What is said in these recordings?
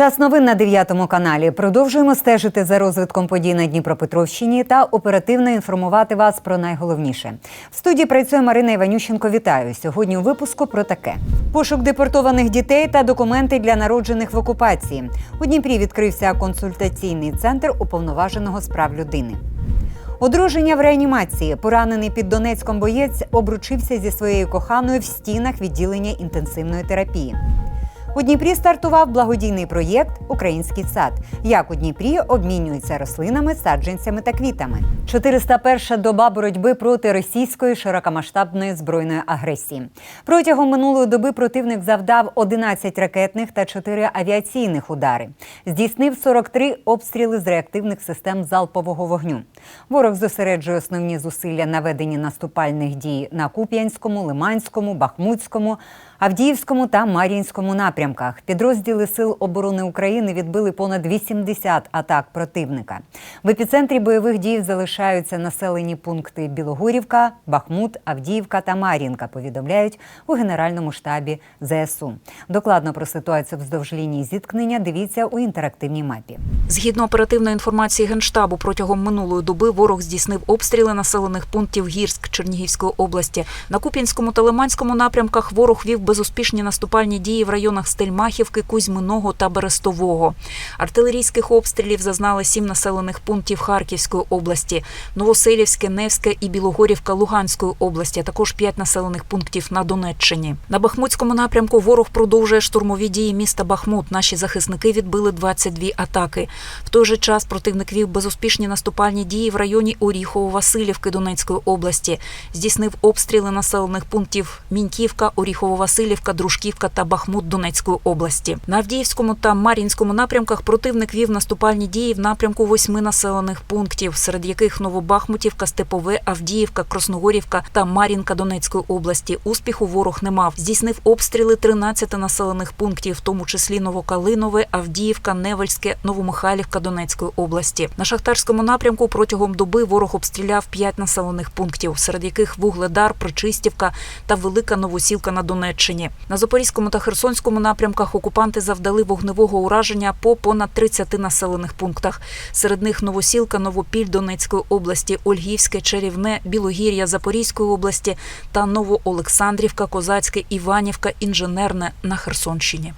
Час новин на 9 каналі. Продовжуємо стежити за розвитком подій на Дніпропетровщині та оперативно інформувати вас про найголовніше. В студії працює Марина Іванющенко. Вітаю сьогодні. У випуску про таке: пошук депортованих дітей та документи для народжених в окупації. У Дніпрі відкрився консультаційний центр уповноваженого з прав людини. Одруження в реанімації. Поранений під Донецьком боєць обручився зі своєю коханою в стінах відділення інтенсивної терапії. У Дніпрі стартував благодійний проєкт Український сад. Як у Дніпрі обмінюються рослинами, саджанцями та квітами. 401 доба боротьби проти російської широкомасштабної збройної агресії. Протягом минулої доби противник завдав 11 ракетних та 4 авіаційних удари. Здійснив 43 обстріли з реактивних систем залпового вогню. Ворог зосереджує основні зусилля на веденні наступальних дій на Куп'янському, Лиманському, Бахмутському. Авдіївському та Мар'їнському напрямках підрозділи Сил оборони України відбили понад 80 атак противника. В епіцентрі бойових дій залишаються населені пункти Білогорівка, Бахмут, Авдіївка та Мар'їнка. Повідомляють у Генеральному штабі ЗСУ. Докладно про ситуацію вздовж лінії зіткнення дивіться у інтерактивній мапі. Згідно оперативної інформації Генштабу, протягом минулої доби ворог здійснив обстріли населених пунктів Гірськ Чернігівської області. На Куп'янському та Лиманському напрямках ворог вів безуспішні наступальні дії в районах Стельмахівки, Кузьминого та Берестового. Артилерійських обстрілів зазнали сім населених пунктів Харківської області, Новоселівське, Невське і Білогорівка Луганської області, а також п'ять населених пунктів на Донеччині. На Бахмутському напрямку ворог продовжує штурмові дії міста Бахмут. Наші захисники відбили 22 атаки. В той же час противник вів безуспішні наступальні дії в районі Оріхово-Василівки Донецької області. Здійснив обстріли населених пунктів Міньківка, Оріхово-Василівка, Дружківка та Бахмут Донецької області. На Авдіївському та Мар'їнському напрямках противник вів наступальні дії в напрямку восьми населених пунктів, серед яких Новобахмутівка, Степове, Авдіївка, Красногорівка та Мар'їнка Донецької області. Успіху ворог не мав. Здійснив обстріли 13 населених пунктів, в тому числі Новокалинове, Авдіївка, Невельське, Новомихайлівка Донецької області. На шахтарському напрямку протягом доби ворог обстріляв 5 населених пунктів, серед яких Вугледар, Причистівка та Велика Новосілка на Донеччині. На Запорізькому та Херсонському напрямках окупанти завдали вогневого ураження по понад 30 населених пунктах. Серед них Новосілка, Новопіль Донецької області, Ольгівське, Чарівне, Білогір'я Запорізької області та Новоолександрівка, Козацьке, Іванівка, Інженерне на Херсонщині.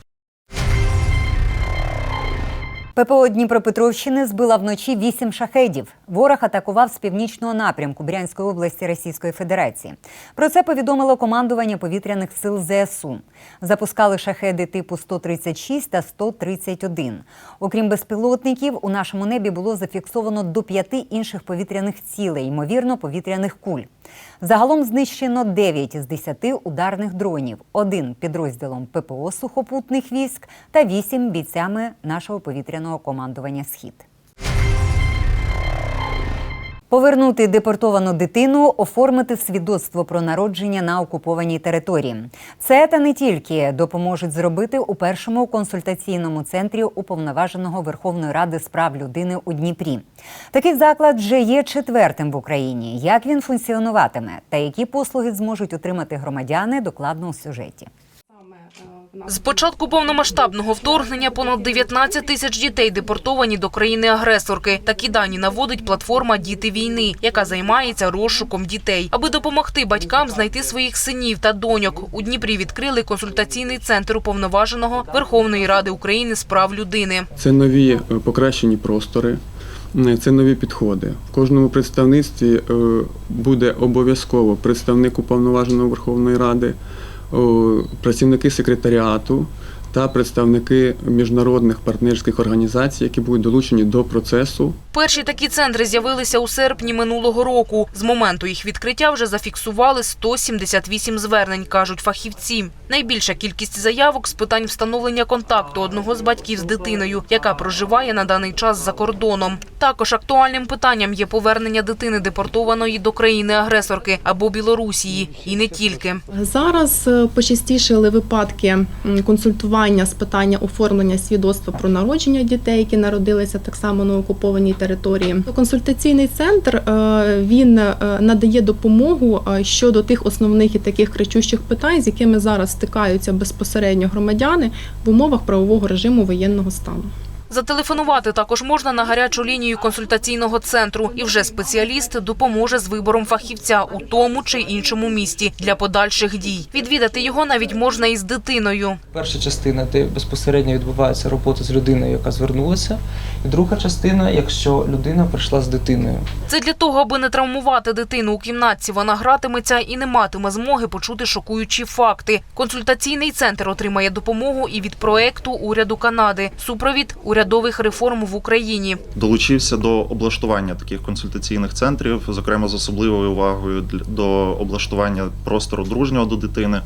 ППО Дніпропетровщини збила вночі вісім шахедів. Ворог атакував з північного напрямку Брянської області Російської Федерації. Про це повідомило командування повітряних сил ЗСУ. Запускали шахеди типу 136 та 131. Окрім безпілотників, у нашому небі було зафіксовано до п'яти інших повітряних цілей, ймовірно, повітряних куль. Загалом знищено 9 із 10 ударних дронів, один підрозділом ППО сухопутних військ та 8 бійцями нашого повітряного командування Схід. Повернути депортовану дитину, оформити свідоцтво про народження на окупованій території. Це та не тільки допоможуть зробити у першому консультаційному центрі уповноваженого Верховної Ради з прав людини у Дніпрі. Такий заклад вже є четвертим в Україні. Як він функціонуватиме та які послуги зможуть отримати громадяни, докладно у сюжеті. З початку повномасштабного вторгнення понад 19 тисяч дітей депортовані до країни-агресорки. Такі дані наводить платформа Діти війни, яка займається розшуком дітей. Аби допомогти батькам знайти своїх синів та доньок. У Дніпрі відкрили консультаційний центр уповноваженого Верховної Ради України з прав людини. Це нові е, покращені простори, це нові підходи. В кожному представництві е, буде обов'язково представник уповноваженого Верховної Ради, працівники секретаріату та представники міжнародних партнерських організацій, які будуть долучені до процесу Перші такі центри з'явилися у серпні минулого року. З моменту їх відкриття вже зафіксували 178 звернень, кажуть фахівці. Найбільша кількість заявок з питань встановлення контакту одного з батьків з дитиною, яка проживає на даний час за кордоном. Також актуальним питанням є повернення дитини депортованої до країни-агресорки або Білорусії, і не тільки. Зараз е, почастішили випадки консультування спілкування з питання оформлення свідоцтва про народження дітей, які народилися так само на окупованій території. Консультаційний центр е, він е, надає допомогу е, щодо тих основних і таких кричущих питань, з якими зараз стикаються безпосередньо громадяни в умовах правового режиму воєнного стану. Зателефонувати також можна на гарячу лінію консультаційного центру, і вже спеціаліст допоможе з вибором фахівця у тому чи іншому місті для подальших дій. Відвідати його навіть можна із дитиною. Перша частина, де безпосередньо відбувається робота з людиною, яка звернулася, і друга частина, якщо людина прийшла з дитиною. Це для того, аби не травмувати дитину у кімнатці. Вона гратиметься і не матиме змоги почути шокуючі факти. Консультаційний центр отримає допомогу і від проекту уряду Канади. Супровід урядових реформ в Україні. долучився до облаштування таких консультаційних центрів, зокрема з особливою увагою до облаштування простору дружнього до дитини,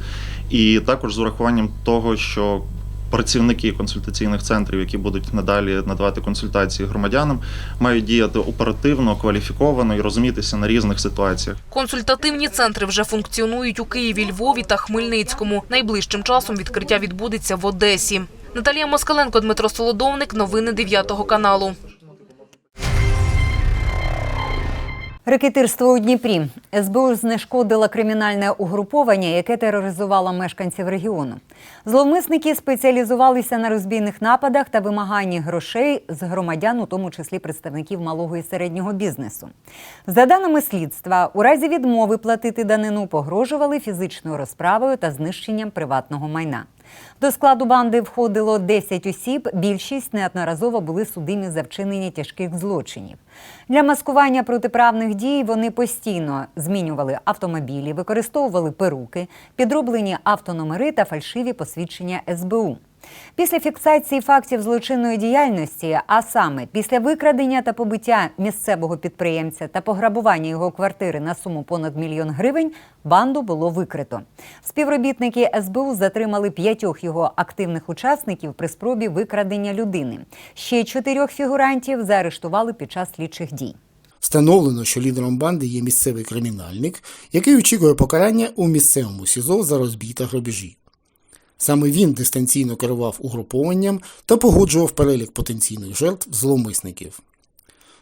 і також з урахуванням того, що працівники консультаційних центрів, які будуть надалі надавати консультації громадянам, мають діяти оперативно, кваліфіковано і розумітися на різних ситуаціях. Консультативні центри вже функціонують у Києві, Львові та Хмельницькому. Найближчим часом відкриття відбудеться в Одесі. Наталія Москаленко, Дмитро Солодовник. Новини 9 каналу. Рекетирство у Дніпрі. СБУ знешкодила кримінальне угруповання, яке тероризувало мешканців регіону. Зловмисники спеціалізувалися на розбійних нападах та вимаганні грошей з громадян, у тому числі представників малого і середнього бізнесу. За даними слідства, у разі відмови платити данину погрожували фізичною розправою та знищенням приватного майна. До складу банди входило 10 осіб. Більшість неодноразово були судимі за вчинення тяжких злочинів. Для маскування протиправних дій вони постійно змінювали автомобілі, використовували перуки, підроблені автономери та фальшиві посвідчення СБУ. Після фіксації фактів злочинної діяльності, а саме після викрадення та побиття місцевого підприємця та пограбування його квартири на суму понад мільйон гривень, банду було викрито. Співробітники СБУ затримали п'ятьох його активних учасників при спробі викрадення людини. Ще чотирьох фігурантів заарештували під час слідчих дій. Встановлено, що лідером банди є місцевий кримінальник, який очікує покарання у місцевому СІЗО за розбій та грабежі. Саме він дистанційно керував угрупованням та погоджував перелік потенційних жертв зловмисників.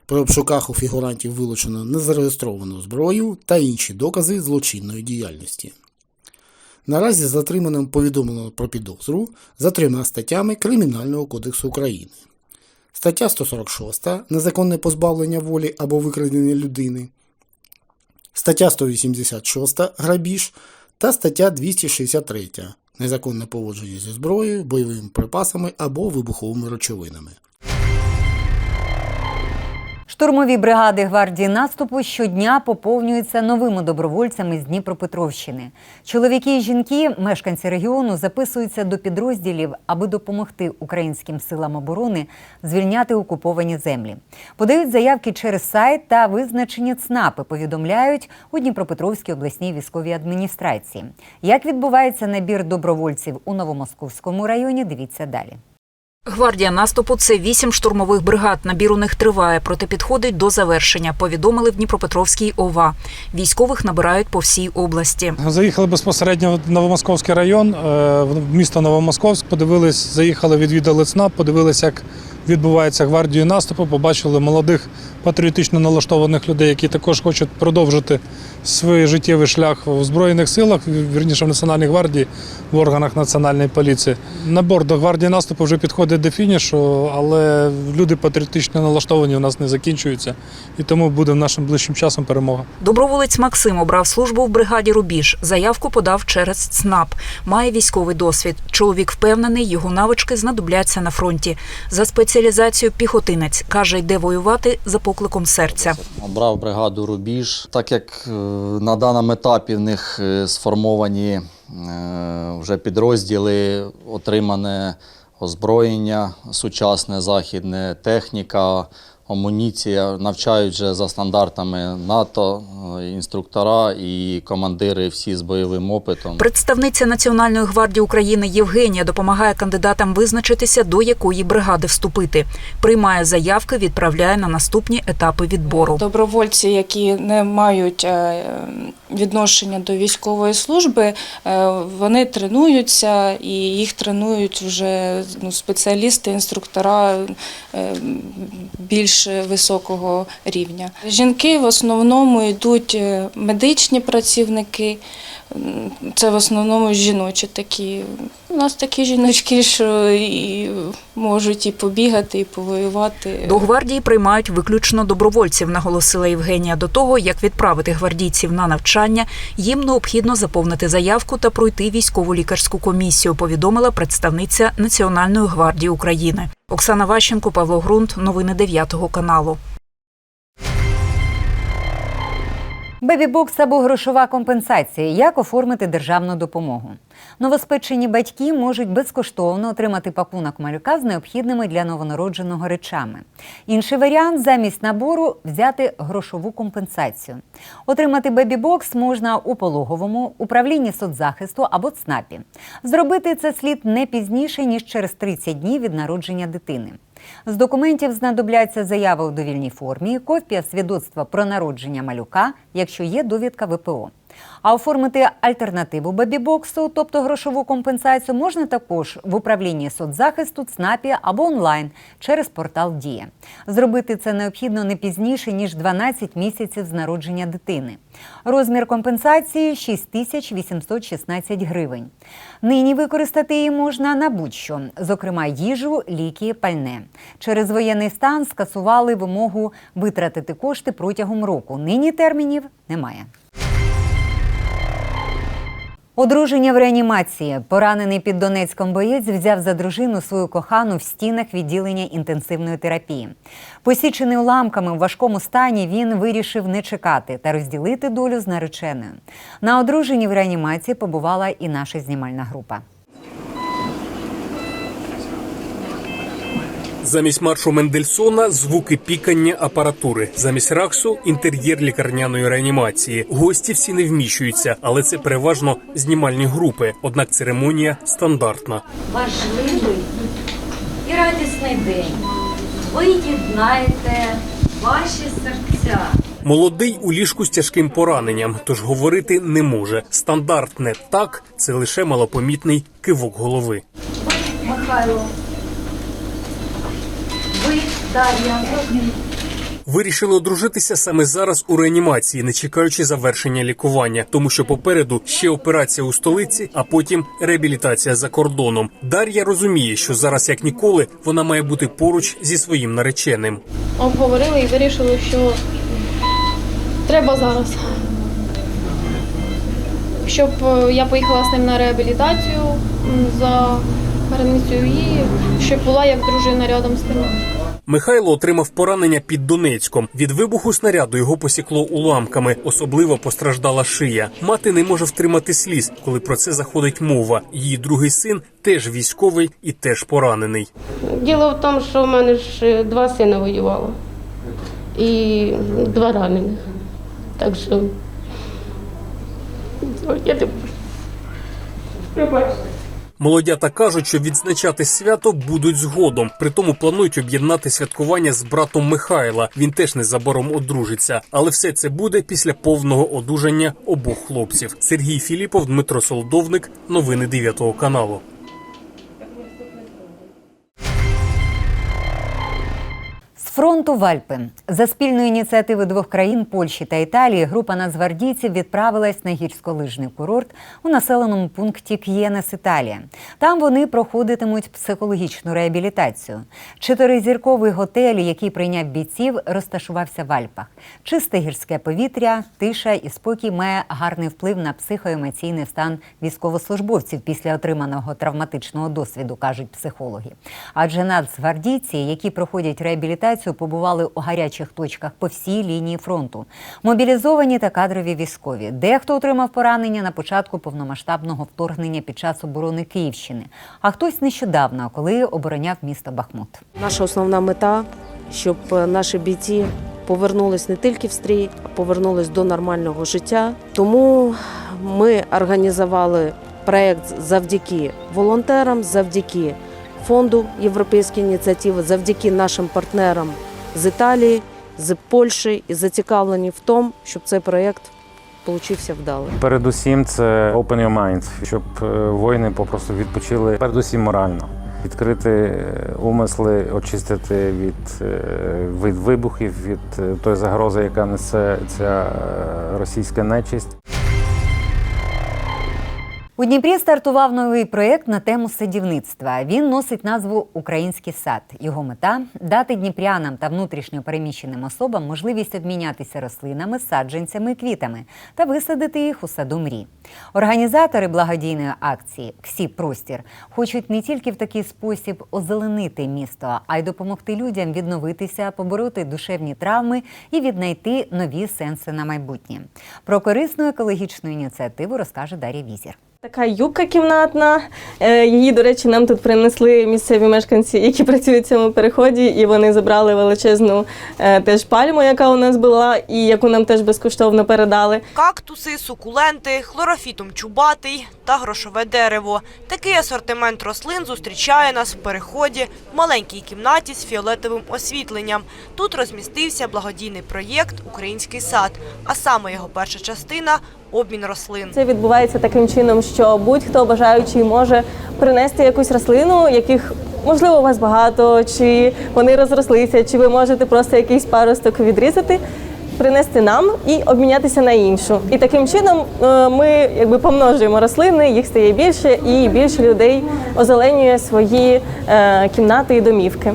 При обшуках у фігурантів вилучено незареєстровану зброю та інші докази злочинної діяльності. Наразі затриманим повідомлено про підозру за трьома статтями Кримінального кодексу України. Стаття 146 незаконне позбавлення волі або викрадення людини. Стаття 186 грабіж та стаття 263 незаконне поводження зі зброєю, бойовими припасами або вибуховими речовинами. Штурмові бригади гвардії наступу щодня поповнюються новими добровольцями з Дніпропетровщини. Чоловіки і жінки, мешканці регіону, записуються до підрозділів, аби допомогти українським силам оборони звільняти окуповані землі. Подають заявки через сайт та визначені ЦНАПи. Повідомляють у Дніпропетровській обласній військовій адміністрації. Як відбувається набір добровольців у Новомосковському районі? Дивіться далі. Гвардія наступу це вісім штурмових бригад. Набір у них триває, проте підходить до завершення. Повідомили в Дніпропетровській ОВА. Військових набирають по всій області. Заїхали безпосередньо в Новомосковський район, е, в місто Новомосковськ, подивились, заїхали, відвідали ЦНАП, подивилися, як відбувається гвардію наступу, побачили молодих патріотично налаштованих людей, які також хочуть продовжити свій життєвий шлях в Збройних силах, вірніше в Національній гвардії, в органах національної поліції. Набор до гвардії наступу вже підходить до фінішу, але люди патріотично налаштовані у нас не закінчуються, і тому буде нашим ближчим часом перемога. Доброволець Максим обрав службу в бригаді Рубіж. Заявку подав через ЦНАП. Має військовий досвід. Чоловік впевнений, його навички знадобляться на фронті. За спеціалізацією піхотинець каже, йде воювати за покликом серця. Обрав бригаду Рубіж, так як е, на даному етапі в них е, сформовані е, вже підрозділи, отримане озброєння, сучасне західне техніка, амуніція, навчають вже за стандартами НАТО, е, інструктора і командири всі з бойовим опитом. Представниця Національної гвардії України Євгенія допомагає кандидатам визначитися, до якої бригади вступити. Приймає заявки, відправляє на наступні етапи відбору. Добровольці, які не мають е, відношення до військової служби, е, вони тренуються і їх тренують вже ну, спеціалісти, інструктора е, більш високого рівня. Жінки в основному йдуть е, медичні працівники. Це в основному жіночі такі. У нас такі жіночки, що і можуть і побігати, і повоювати. До гвардії приймають виключно добровольців, наголосила Євгенія. До того як відправити гвардійців на навчання, їм необхідно заповнити заявку та пройти військово-лікарську комісію. Повідомила представниця Національної гвардії України. Оксана Ващенко, Павло Грунт. Новини 9 каналу. Бебі-бокс або грошова компенсація. Як оформити державну допомогу? Новоспечені батьки можуть безкоштовно отримати пакунок малюка з необхідними для новонародженого речами. Інший варіант замість набору взяти грошову компенсацію. Отримати бебі-бокс можна у пологовому, управлінні соцзахисту або ЦНАПі. Зробити це слід не пізніше ніж через 30 днів від народження дитини. З документів знадобляться заява у довільній формі, копія свідоцтва про народження малюка, якщо є довідка ВПО. А оформити альтернативу бебі-боксу, тобто грошову компенсацію, можна також в управлінні соцзахисту, ЦНАПі або онлайн через портал Дія. Зробити це необхідно не пізніше ніж 12 місяців з народження дитини. Розмір компенсації 6816 гривень. Нині використати її можна на будь-що, зокрема їжу, ліки, пальне. Через воєнний стан скасували вимогу витратити кошти протягом року. Нині термінів немає. Одруження в реанімації. Поранений під Донецьком боєць взяв за дружину свою кохану в стінах відділення інтенсивної терапії. Посічений уламками в важкому стані, він вирішив не чекати та розділити долю з нареченою. На одруженні в реанімації побувала і наша знімальна група. Замість маршу Мендельсона звуки пікання апаратури. Замість раксу інтер'єр лікарняної реанімації. Гості всі не вміщуються, але це переважно знімальні групи. Однак церемонія стандартна. важливий і радісний день. Ви єднаєте ваші серця. Молодий у ліжку з тяжким пораненням, тож говорити не може. Стандартне так це лише малопомітний кивок голови. Михайло. Ви, Дар'я. Вирішили одружитися саме зараз у реанімації, не чекаючи завершення лікування, тому що попереду ще операція у столиці, а потім реабілітація за кордоном. Дар'я розуміє, що зараз як ніколи вона має бути поруч зі своїм нареченим. Обговорили і вирішили, що треба зараз. Щоб е, я поїхала з ним на реабілітацію за границею і щоб була як дружина рядом з ним. Михайло отримав поранення під Донецьком. Від вибуху снаряду його посікло уламками. Особливо постраждала шия. Мати не може втримати сліз, коли про це заходить мова. Її другий син теж військовий і теж поранений. Діло в тому, що в мене ж два сина воювало і два ранених. Так що я не можу. Пробачте. Молодята кажуть, що відзначати свято будуть згодом. Притому планують об'єднати святкування з братом Михайла. Він теж незабаром одружиться. Але все це буде після повного одужання обох хлопців. Сергій Філіпов, Дмитро Солодовник. Новини 9 каналу. Фронту в Альпи за спільної ініціативи двох країн Польщі та Італії група нацгвардійців відправилась на гірськолижний курорт у населеному пункті К'єнес, Італія. Там вони проходитимуть психологічну реабілітацію. Чотиризірковий готель, який прийняв бійців, розташувався в Альпах. Чисте гірське повітря, тиша і спокій має гарний вплив на психоемоційний стан військовослужбовців після отриманого травматичного досвіду, кажуть психологи. Адже нацгвардійці, які проходять реабілітацію, побували у гарячих точках по всій лінії фронту. Мобілізовані та кадрові військові. Дехто отримав поранення на початку повномасштабного вторгнення під час оборони Київщини, а хтось нещодавно, коли обороняв місто Бахмут. Наша основна мета щоб е, наші бійці повернулись не тільки в стрій, а повернулись до нормального життя. Тому ми організували проект завдяки волонтерам, завдяки фонду Європейської ініціативи, завдяки нашим партнерам з Італії, з Польщі і зацікавлені в тому, щоб цей проект получився вдало. Передусім, це open your mind, щоб е, воїни попросту відпочили передусім морально. Відкрити е, умисли, очистити від, е, від вибухів, від тої загрози, яка несе ця російська нечисть. У Дніпрі стартував новий проєкт на тему садівництва. Він носить назву Український сад. Його мета дати дніпрянам та внутрішньо переміщеним особам можливість обмінятися рослинами, саджанцями квітами та висадити їх у саду мрій. Організатори благодійної акції «Ксі Простір хочуть не тільки в такий спосіб озеленити місто, а й допомогти людям відновитися, побороти душевні травми і віднайти нові сенси на майбутнє. Про корисну екологічну ініціативу розкаже Дар'я Візір. Така юбка кімнатна. Е, Її, до речі, нам тут принесли місцеві мешканці, які працюють в цьому переході, і вони забрали величезну е, теж пальму, яка у нас була, і яку нам теж безкоштовно передали. Кактуси, сукуленти, хлорофітом чубатий та грошове дерево. Такий асортимент рослин зустрічає нас в переході в маленькій кімнаті з фіолетовим освітленням. Тут розмістився благодійний проєкт Український сад, а саме його перша частина обмін рослин. Це відбувається таким чином, що будь-хто бажаючий може принести якусь рослину, яких можливо у вас багато, чи вони розрослися, чи ви можете просто якийсь паросток відрізати. Принести нам і обмінятися на іншу, і таким чином е, ми якби помножуємо рослини, їх стає більше, і більше людей озеленює свої е, кімнати і домівки.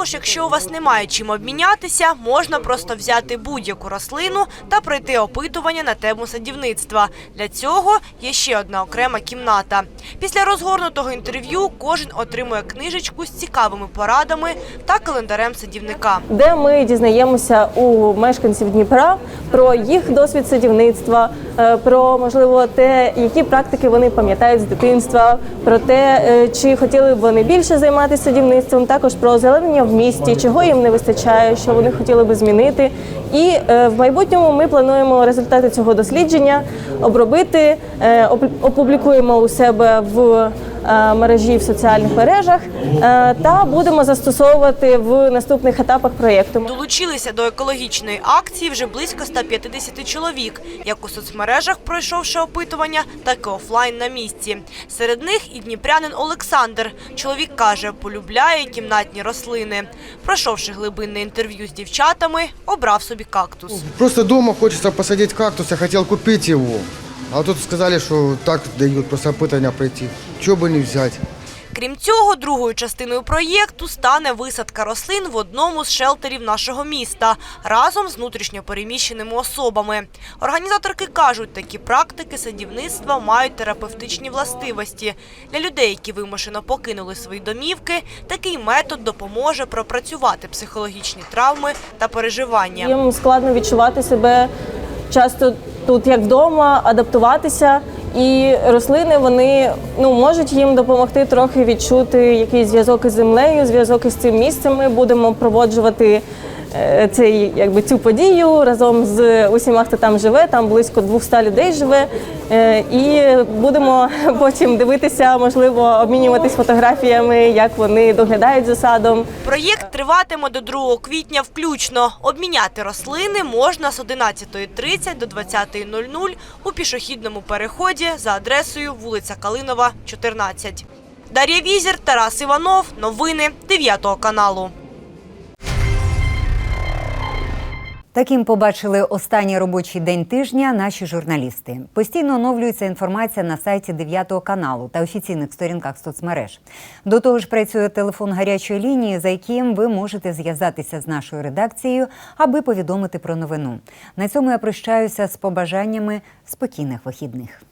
Також, якщо у вас немає чим обмінятися, можна просто взяти будь-яку рослину та пройти опитування на тему садівництва. Для цього є ще одна окрема кімната. Після розгорнутого інтерв'ю кожен отримує книжечку з цікавими порадами та календарем садівника. де ми дізнаємося у мешканців Дніпра про їх досвід садівництва, е, про можливо те, які практики вони пам'ятають з дитинства, про те, е, чи хотіли б вони більше займатися садівництвом, також про озеленення в місті, чого їм не вистачає, що вони хотіли би змінити. І е, в майбутньому ми плануємо результати цього дослідження обробити, е, опублікуємо у себе в мережі в соціальних мережах е, та будемо застосовувати в наступних етапах проєкту. Долучилися до екологічної акції вже близько 150 чоловік, як у соцмережах, пройшовши опитування, так і офлайн на місці. Серед них і дніпрянин Олександр. Чоловік каже, полюбляє кімнатні рослини. Пройшовши глибинне інтерв'ю з дівчатами, обрав собі кактус. Просто дома хочется посадить кактус, я хотел купить его. А тут сказали, что так дают, просто опытание пройти. Чего бы не взять? Крім цього, другою частиною проєкту стане висадка рослин в одному з шелтерів нашого міста разом з внутрішньопереміщеними особами. Організаторки кажуть, такі практики садівництва мають терапевтичні властивості. Для людей, які вимушено покинули свої домівки, такий метод допоможе пропрацювати психологічні травми та переживання. Їм складно відчувати себе часто тут як вдома, адаптуватися. І рослини вони ну можуть їм допомогти трохи відчути якийсь зв'язок із землею, зв'язок із цим місцем. Ми будемо проводжувати цей якби цю подію разом з усіма, хто там живе. Там близько 200 людей живе. Е, І будемо потім дивитися, можливо, обмінюватись фотографіями, як вони доглядають за садом. Проєкт триватиме до 2 квітня включно. Обміняти рослини можна з 11.30 до 20.00 у пішохідному переході за адресою вулиця Калинова, 14. Дар'я Візір, Тарас Іванов. Новини 9 каналу. Таким побачили останній робочий день тижня наші журналісти. Постійно оновлюється інформація на сайті 9 каналу та офіційних сторінках соцмереж. До того ж, працює телефон гарячої лінії, за яким ви можете зв'язатися з нашою редакцією, аби повідомити про новину. На цьому я прощаюся з побажаннями спокійних вихідних.